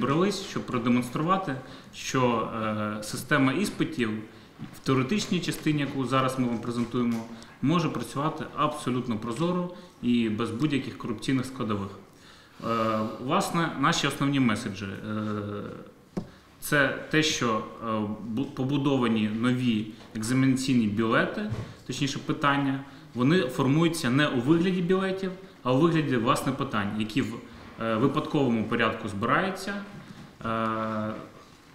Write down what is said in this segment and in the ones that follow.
зібрались, щоб продемонструвати, що е, система іспитів в теоретичній частині, яку зараз ми вам презентуємо, може працювати абсолютно прозоро і без будь-яких корупційних складових. Е, Власне, наші основні меседжі е, це те, що побудовані нові екзаменаційні білети, точніше питання, вони формуються не у вигляді білетів, а у вигляді власне питань, які в випадковому порядку збираються. Е,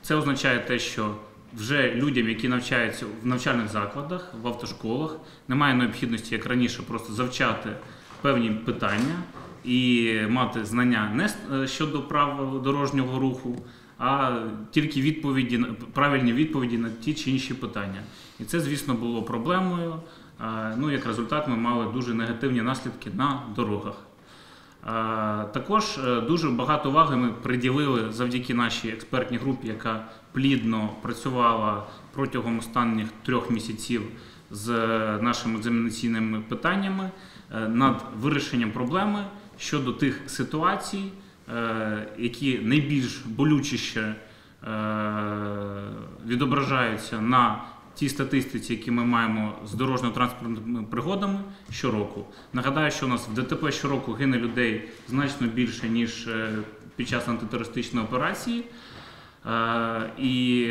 Це означає те, що вже людям, які навчаються в навчальних закладах, в автошколах, немає необхідності, як раніше, просто завчати певні питання і мати знання не е, щодо правил дорожнього руху, а тільки відповіді правильні відповіді на ті чи інші питання. І це, звісно, було проблемою. Е, Ну, як результат, ми мали дуже негативні наслідки на дорогах. Також е, дуже багато уваги ми приділили завдяки нашій експертній групі, яка плідно працювала протягом останніх трьох місяців з е, нашими екзаменаційними питаннями е, над вирішенням проблеми щодо тих ситуацій, які найбільш болючіше відображаються на тій статистиці, які ми маємо з дорожньо-транспортними пригодами щороку. Нагадаю, що у нас в ДТП щороку гине людей значно більше, ніж е, під час антитерористичної операції. Е, І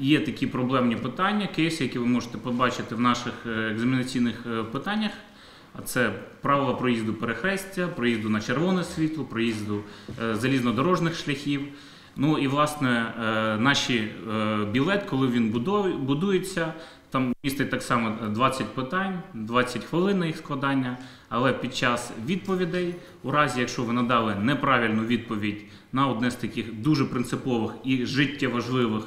є такі проблемні питання, кейси, які ви можете побачити в наших е, екзаменаційних е, питаннях. А це правила проїзду перехрестя, проїзду на червоне світло, проїзду залізнодорожних шляхів. Ну і власне е, наші е, білет, коли він будується, там містить так само 20 питань, 20 хвилин на їх складання. Але під час відповідей, у разі, якщо ви надали неправильну відповідь на одне з таких дуже принципових і життєважливих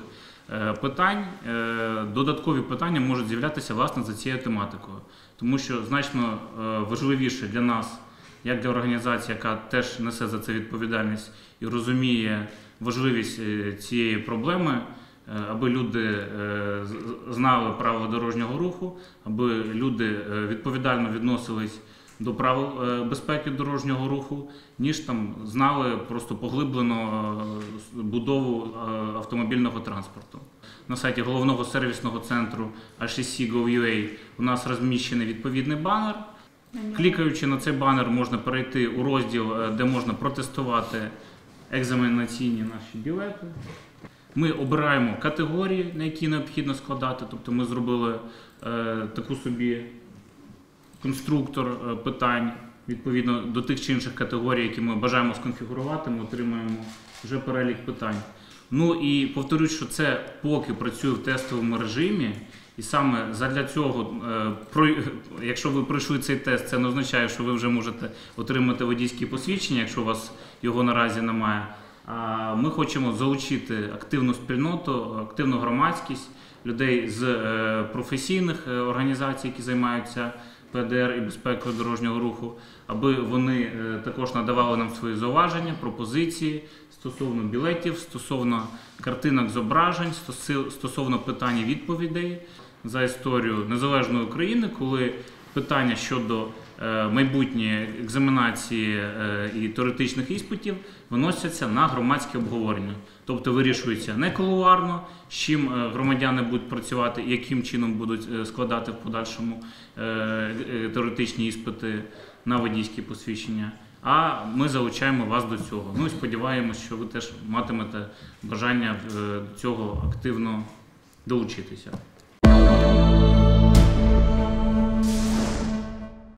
е, питань, е, додаткові питання можуть з'являтися власне за цією тематикою, тому що значно е, важливіше для нас, як для організації, яка теж несе за це відповідальність і розуміє важливість е, цієї проблеми, е, аби люди е, знали правила дорожнього руху, аби люди відповідально відносились до правил безпеки дорожнього руху, ніж там знали просто поглиблено будову автомобільного транспорту. На сайті головного сервісного центру HSC.gov.ua у нас розміщений відповідний банер. Клікаючи на цей банер, можна перейти у розділ, е, де можна протестувати екзаменаційні наші білети. Ми обираємо категорії, на які необхідно складати. Тобто ми зробили е, таку собі конструктор е, питань відповідно до тих чи інших категорій, які ми бажаємо сконфігурувати, ми отримаємо вже перелік питань. Ну і повторюсь, що це поки працює в тестовому режимі, і саме задля цього, е, якщо ви пройшли цей тест, це не означає, що ви вже можете отримати водійське посвідчення, якщо у вас його наразі немає. Ми хочемо залучити активну спільноту, активну громадськість, людей з е, професійних е, організацій, які займаються ПДР і безпекою дорожнього руху, аби вони також надавали нам свої зауваження, пропозиції стосовно білетів, стосовно картинок зображень, стосовно питань і відповідей за історію незалежної України, коли питання щодо е, майбутньої екзаменації е, і теоретичних іспитів виносяться на громадське обговорення. Тобто вирішується не кулуарно, з чим е, громадяни будуть працювати, яким чином будуть складати в подальшому теоретичні іспити на водійські посвідчення. А ми залучаємо вас до цього. Ну і сподіваємось, що ви теж матимете бажання до цього активно долучитися.